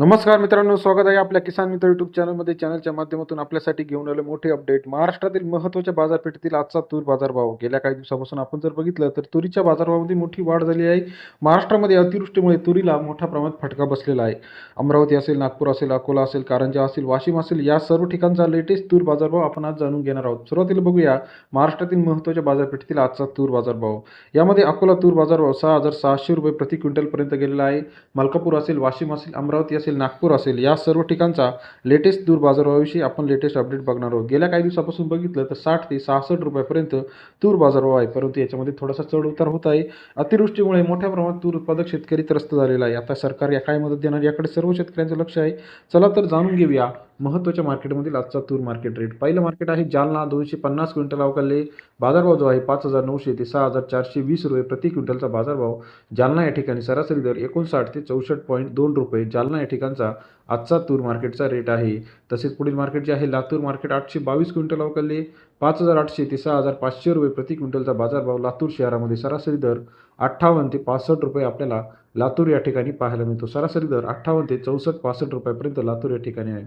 नमस्कार मित्रांनो स्वागत आहे आपल्या किसान मित्र युट्यूब चॅनलमध्ये चॅनलच्या माध्यमातून आपल्यासाठी घेऊन आले मोठे अपडेट महाराष्ट्रातील महत्त्वाच्या बाजारपेठेतील आजचा तूर बाजारभाव. गेल्या काही दिवसापासून आपण जर बघितलं तर तुरीच्या बाजारभावामध्ये मोठी वाढ झाली आहे. महाराष्ट्रामध्ये अतिवृष्टीमुळे तुरीला मोठ्या प्रमाणात फटका बसलेला आहे. अमरावती असेल नागपूर असेल अकोला असेल कारंजा असेल वाशिम असेल या सर्व ठिकाणचा लेटेस्ट तूर बाजारभाव आपण आज जाणून घेणार आहोत. सुरुवातीला बघूया महाराष्ट्रातील महत्त्वाच्या बाजारपेठेतील आजचा तूर बाजारभाव. यामध्ये अकोला तूर बाजारभाव सहा हजार सहाशे रुपये प्रति क्विंटलपर्यंत गेलेला आहे. मलकापूर असेल वाशिम असेल अमरावती असेल नागपूर असेल या सर्व ठिकाणचा लेटेस्ट दूर बाजारभावाविषयी आपण लेटेस्ट अपडेट बघणार आहोत. गेल्या काही दिवसापासून बघितलं तर साठ ते सहासष्ट रुपयापर्यंत तूर बाजारभाव आहे परंतु याच्यामध्ये थोडासा चढ उतार होत आहे. अतिवृष्टीमुळे मोठ्या प्रमाणात तूर उत्पादक शेतकरी त्रस्त झालेला आहे. आता सरकार या काय मदत देणार याकडे सर्व शेतकऱ्यांचं लक्ष आहे. चला तर जाणून घेऊया महत्त्वाच्या मार्केटमधील आजचा तूर मार्केट रेट पहिलं मार्केट आहे जालना दोनशे पन्नास क्विंटल अवकाले बाजारभाव जो आहे पाच हजार नऊशे ते सहा हजार चारशे वीस रुपये प्रति क्विंटलचा बाजारभाव. जालना या ठिकाणी सरासरी दर एकोणसाठ ते चौसष्ट पॉईंट दोन रुपये. जालना या ठिकाणचा आजचा तूर मार्केटचा रेट आहे. तसेच पुढील मार्केट जे आहे लातूर मार्केट आठशे बावीस क्विंटल अवकाले पाच हजार आठशे ते सहा हजार पाचशे रुपये प्रति क्विंटलचा बाजारभाव. लातूर शहरामध्ये सरासरी दर अठ्ठावन्न ते पासष्ट रुपये आपल्याला लातूर या ठिकाणी पाहायला मिळतो. सरासरी दर अठ्ठावन्न ते चौसष्ट पासष्ट रुपयापर्यंत लातूर या ठिकाणी आहे.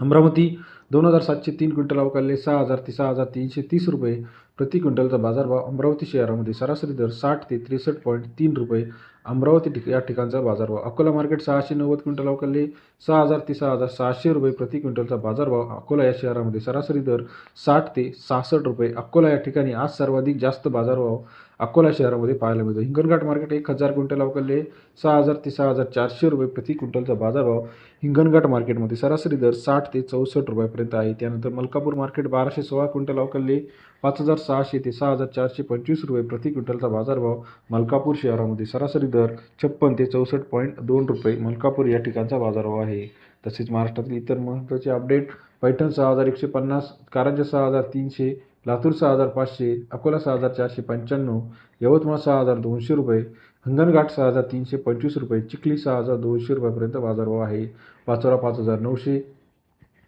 अमरावती दोन हजार सातशे तीन क्विंटल अवकालले सहा हजार ते सहा हजार तीनशे तीस रुपये. प्रति क्विंटलचा बाजारभाव अमरावती शहरामध्ये सरासरी दर साठ ते त्रेसष्ट पॉईंट तीन रुपये. अमरावती ठिक या ठिकाणचा बाजारभाव अकोला मार्केट सहाशे नव्वद क्विंटल अवकालले सहा हजार ते सहा हजार सहाशे रुपये प्रति क्विंटलचा बाजारभाव अकोला या शहरामध्ये सरासरी दर साठ ते सहासष्ट रुपये. अकोला या ठिकाणी आज सर्वाधिक जास्त बाजारभाव अकोला शहरामध्ये पाहायला मिळतो. हिंगणघाट मार्केट एक हजार क्विंटल अवकालले सहा हजार ते सहा हजार चारशे रुपये प्रति क्विंटलचा बाजारभाव हिंगणघाट मार्केटमध्ये सरासरी दर साठ ते चौसष्ट रुपयापर्यंत आहे. त्यानंतर मलकापूर मार्केट बाराशे सोळा क्विंटल अवकालले पाच हजार सहाशे ते सहा हजार चारशे पंचवीस रुपये प्रति क्विंटलचा बाजारभाव मलकापूर शहरामध्ये सरासरी दर छप्पन ते चौसष्ट पॉईंट दोन रुपये मलकापूर या ठिकाणचा बाजारभाव आहे. तसेच महाराष्ट्रातील इतर महत्त्वाचे अपडेट पैठण सहा हजार एकशे पन्नास कारंजा सहा हजार तीनशे लातूर सहा हजार पाचशे अकोला सहा हजार चारशे पंच्याण्णव यवतमाळ सहा हजार दोनशे रुपये हंगणघाट सहा हजार तीनशे पंचवीस रुपये चिखली सहा हजार दोनशे रुपयापर्यंत बाजारभाव आहे. पाचोरा पाच हजार नऊशे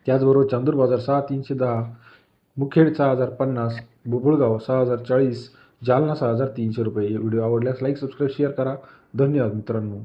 त्याचबरोबर चांदूर बाजार सहा तीनशे दहा मुखेड सहा हजार पन्नास बुबुळगाव सहा हजार चाळीस जालना सहा हजार तीनशे रुपये. व्हिडिओ आवडल्यास लाईक सबस्क्राईब शेअर करा. धन्यवाद मित्रांनो.